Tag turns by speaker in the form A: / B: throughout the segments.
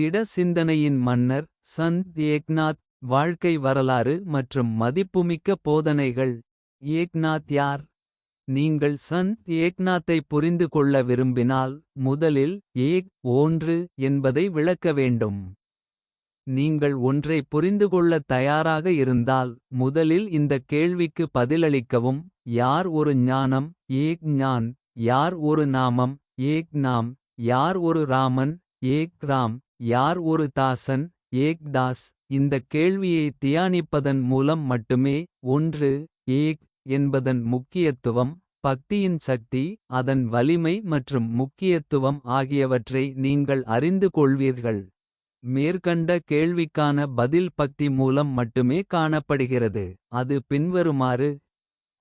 A: திட சிந்தனையின் மன்னர் சந்த் ஏக்நாத் வாழ்க்கை வரலாறு மற்றும் மதிப்புமிக்க போதனைகள். ஏக்நாத் யார்? நீங்கள் சந்த் ஏக்நாத்தை புரிந்து கொள்ள விரும்பினால் முதலில் ஏக் ஒன்று என்பதை விளக்க வேண்டும். நீங்கள் ஒன்றை புரிந்துகொள்ளத் தயாராக இருந்தால் முதலில் இந்த கேள்விக்கு பதிலளிக்கவும். யார் ஒரு ஞானம்? ஏக் ஞான். யார் ஒரு நாமம்? ஏக் நாம். யார் ஒரு ராமன்? ஏக் ராம். யார் ஒரு தாசன் ஏக் தாஸ்? இந்த கேள்வியை தியானிப்பதன் மூலம் மட்டுமே ஒன்று ஏக் என்பதன் முக்கியத்துவம் பக்தியின் சக்தி அதன் வலிமை மற்றும் முக்கியத்துவம் ஆகியவற்றை நீங்கள் அறிந்து கொள்வீர்கள். மேற்கண்ட கேள்விக்கான பதில் பக்தி மூலம் மட்டுமே காணப்படுகிறது. அது பின்வருமாறு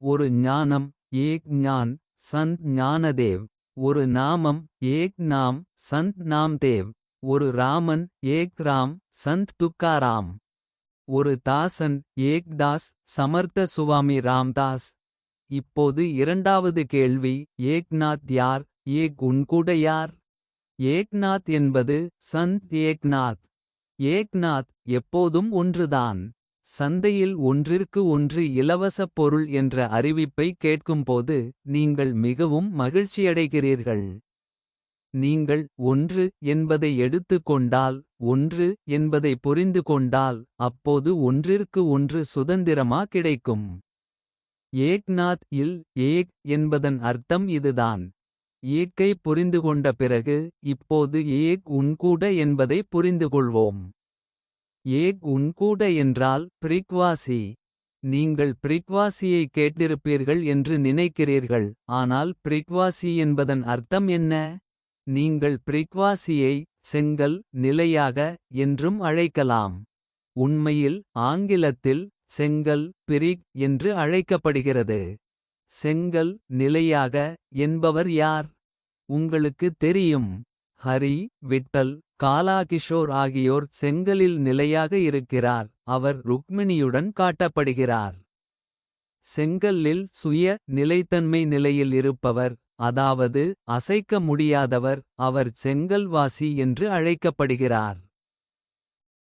A: ஒரு ஞானம் ஏக் ஞான் சந்த் ஞானதேவ். ஒரு நாமம் ஏக் நாம் சந்த் நாம்தேவ். ஒரு ராமன் ஏக் ராம் சந்த் துக்காராம். ஒரு தாசன் ஏக் தாஸ் சமர்த்த சுவாமி ராம்தாஸ். இப்போது இரண்டாவது கேள்வி ஏக்நாத் யார்? ஏக் உன்கூட யார்? ஏக்நாத் என்பது சந்த் ஏக்நாத். ஏக்நாத் எப்போதும் ஒன்றுதான். சந்தையில் ஒன்றிற்கு ஒன்று இலவச பொருள் என்ற அறிவிப்பை கேட்கும்போது நீங்கள் மிகவும் மகிழ்ச்சியடைகிறீர்கள். நீங்கள் ஒன்று என்பதை எடுத்துக் கொண்டால் ஒன்று என்பதை புரிந்து கொண்டால் அப்போது ஒன்றிற்கு ஒன்று சுதந்திரமா கிடைக்கும். ஏக்நாத் இல் ஏக் என்பதன் அர்த்தம் இதுதான். ஏக்கை புரிந்துகொண்ட பிறகு இப்போது ஏக் உன்கூட என்பதை புரிந்துகொள்வோம் ஏக் உன்கூட என்றால் பிரிக்வாசி. நீங்கள் பிரிக்வாசியை கேட்டிருப்பீர்கள் என்று நினைக்கிறீர்கள் ஆனால் பிரிக்வாசி என்பதன் அர்த்தம் என்ன? நீங்கள் பிரிக்வாசியை செங்கல் நிலையாக என்றும் அழைக்கலாம். உண்மையில் ஆங்கிலத்தில் செங்கல் பிரிக் என்று அழைக்கப்படுகிறது. செங்கல் நிலையாக என்பவர் யார்? உங்களுக்கு தெரியும். ஹரி விட்டல் காலாகிஷோர் ஆகியோர் செங்கலில் நிலையாக இருக்கிறார். அவர் ருக்மிணியுடன் காட்டப்படுகிறார். செங்கல்லில் சுய நிலைத்தன்மை நிலையில் இருப்பவர் அதாவது அசைக்க முடியாதவர் அவர் செங்கல்வாசி என்று அழைக்கப்படுகிறார்.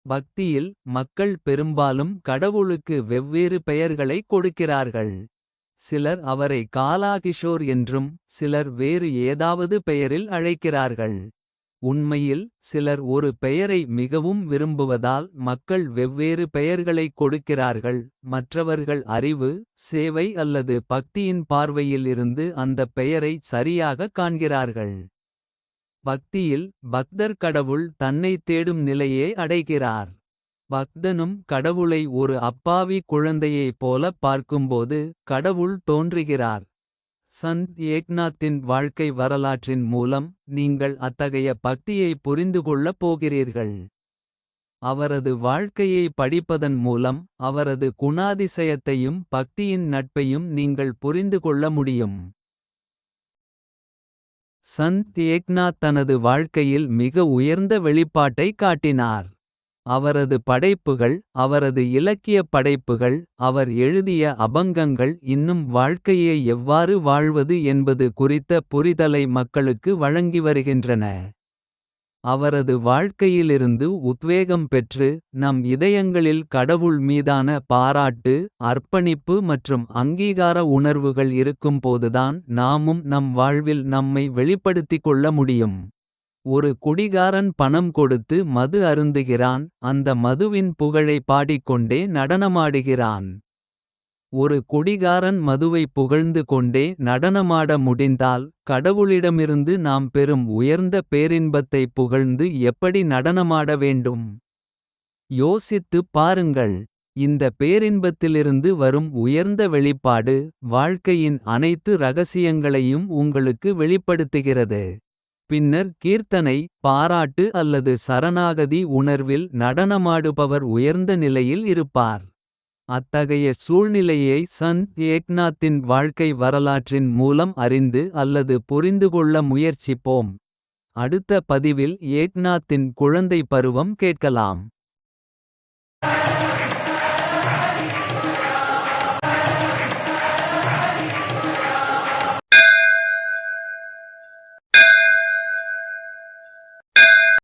A: பக்தியில் மக்கள் பெரும்பாலும் கடவுளுக்கு வெவ்வேறு பெயர்களை கொடுக்கிறார்கள். சிலர் அவரை காலாகிஷோர் என்றும் சிலர் வேறு ஏதாவது பெயரில் அழைக்கிறார்கள். உண்மையில் சிலர் ஒரு பெயரை மிகவும் விரும்புவதால் மக்கள் வெவ்வேறு பெயர்களை கொடுக்கிறார்கள். மற்றவர்கள் அறிவு சேவை அல்லது பக்தியின் பார்வையில் இருந்து அந்த பெயரை சரியாக காண்கிறார்கள். பக்தியில் பக்தர் கடவுள் தன்னை தேடும் நிலையே அடைகிறார். பக்தனும் கடவுளை ஒரு அப்பாவி குழந்தையைப் போல பார்க்கும்போது கடவுள் தோன்றுகிறார். சந்த் ஏக்நாத்தின் வாழ்க்கை வரலாற்றின் மூலம் நீங்கள் அத்தகைய பக்தியை புரிந்துகொள்ளப் போகிறீர்கள். அவரது வாழ்க்கையை படிப்பதன் மூலம் அவரது குணாதிசயத்தையும் பக்தியின் நட்பையும் நீங்கள் புரிந்து கொள்ள முடியும். சந்த் ஏக்நாத் தனது வாழ்க்கையில் மிக உயர்ந்த வெளிப்பாட்டை காட்டினார். அவரது படைப்புகள் அவரது இலக்கிய படைப்புகள் அவர் எழுதிய அபங்கங்கள் இன்னும் வாழ்க்கையை எவ்வாறு வாழ்வது என்பது குறித்த புரிதலை மக்களுக்கு வழங்கி வருகின்றன. அவரது வாழ்க்கையிலிருந்து உத்வேகம் பெற்று நம் இதயங்களில் கடவுள் மீதான பாராட்டு அர்ப்பணிப்பு மற்றும் அங்கீகார உணர்வுகள் இருக்கும்போதுதான் நாமும் நம் வாழ்வில் நம்மை வெளிப்படுத்திக் கொள்ள முடியும். ஒரு குடிகாரன் பணம் கொடுத்து மது அருந்துகிறான் அந்த மதுவின் புகழை பாடிக்கொண்டே நடனமாடுகிறான். ஒரு குடிகாரன் மதுவை புகழ்ந்து கொண்டே நடனமாட முடிந்தால் கடவுளிடமிருந்து நாம் பெறும் உயர்ந்த பேரின்பத்தை புகழ்ந்து எப்படி நடனமாட வேண்டும்? யோசித்துப் பாருங்கள். இந்த பேரின்பத்திலிருந்து வரும் உயர்ந்த வெளிப்பாடு வாழ்க்கையின் அனைத்து ரகசியங்களையும் உங்களுக்கு வெளிப்படுத்துகிறது. பின்னர் கீர்த்தனை பாராட்டு அல்லது சரணாகதி உணர்வில் நடனமாடுபவர் உயர்ந்த நிலையில் இருப்பார். அத்தகைய சூழ்நிலையை சந்த் ஏக்நாத்தின் வாழ்க்கை வரலாற்றின் மூலம் அறிந்து அல்லது புரிந்துகொள்ள முயற்சிப்போம். அடுத்த பதிவில் ஏக்நாத்தின் குழந்தை பருவம் கேட்கலாம்.